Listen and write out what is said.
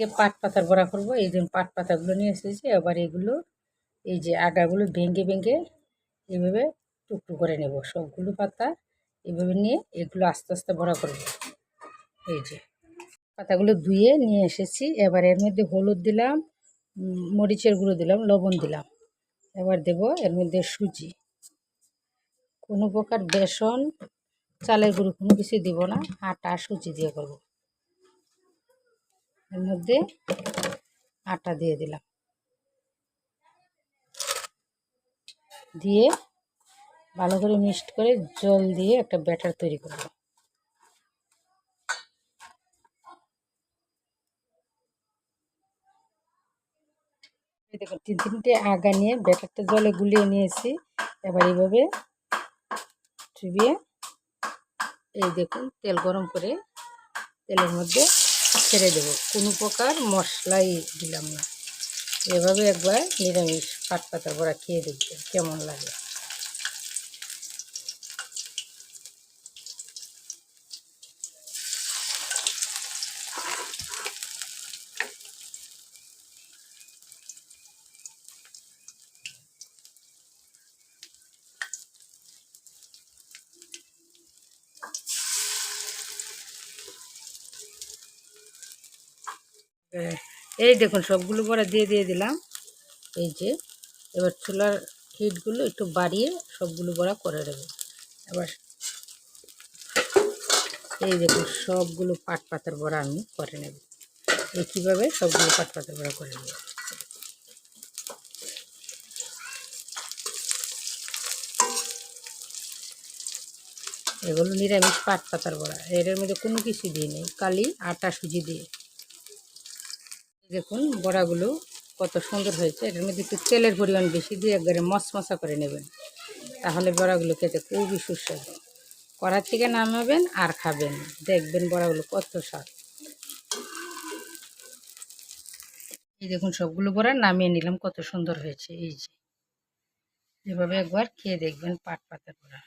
আজকে পাট পাতার বড়া করব, এই জন্য পাট পাতাগুলো নিয়ে এসেছি। এবার এগুলো, এই যে আগাগুলো ভেঙে ভেঙে এইভাবে টুকটু করে নেব। সবগুলো পাতা এভাবে নিয়ে এগুলো আস্তে আস্তে বড়া করব। এই যে পাতাগুলো ধুয়ে নিয়ে এসেছি। এবার এর মধ্যে হলুদ দিলাম মরিচের গুঁড়ো দিলাম, লবণ দিলাম। এবার দেব এর মধ্যে সুজি। কোনো প্রকার বেসন, চালের গুঁড়ো কোনো কিছু দিব না। আটা, সুজি দিয়ে করব। এর মধ্যে আটা দিয়ে দিলাম। দিয়ে ভালো করে মিক্সড করে জল দিয়ে একটা ব্যাটার তৈরি করব। তিন তিনটে আগা নিয়ে ব্যাটারটা জলে গুলিয়ে নিয়েছি। এবার এইভাবে চুবিয়ে এই দেখুন, তেল গরম করে তেলের মধ্যে ছেড়ে দেব। কোনো প্রকার মশলাই দিলাম না। এভাবে একবার নিরামিষ পাট পাতা বড়া খেয়ে দেখবেন কেমন লাগে। এই দেখুন, সবগুলো বড়া দিয়ে দিয়ে দিলাম। এই যে, এবার চুলার হিটগুলো একটু বাড়িয়ে সবগুলো বড়া করে দেবো এবার এই দেখুন, সবগুলো পাট পাতার বড়া আমি করে নেব। এই কীভাবে সবগুলো পাট পাতার বড়া করে নেব। এগুলো নিরামিষ পাট পাতার বড়া। এর মধ্যে কোনো কিছু দিয়ে নেই, কালি, আটা, সুজি দিয়ে। দেখুন বড়াগুলো কত সুন্দর হয়েছে। এটার মধ্যে একটু তেলের পরিমাণ বেশি দিয়ে একবারে মশমশা করে নেবেন। তাহলে বড়াগুলো খেতে খুবই সুস্বাদু। কড়ার থেকে নামাবেন আর খাবেন। দেখবেন বড়াগুলো কত স্বাদ। এই দেখুন সবগুলো বড়া নামিয়ে নিলাম, কত সুন্দর হয়েছে। এই যে, এভাবে একবার খেয়ে দেখবেন পাট পাতার বড়া।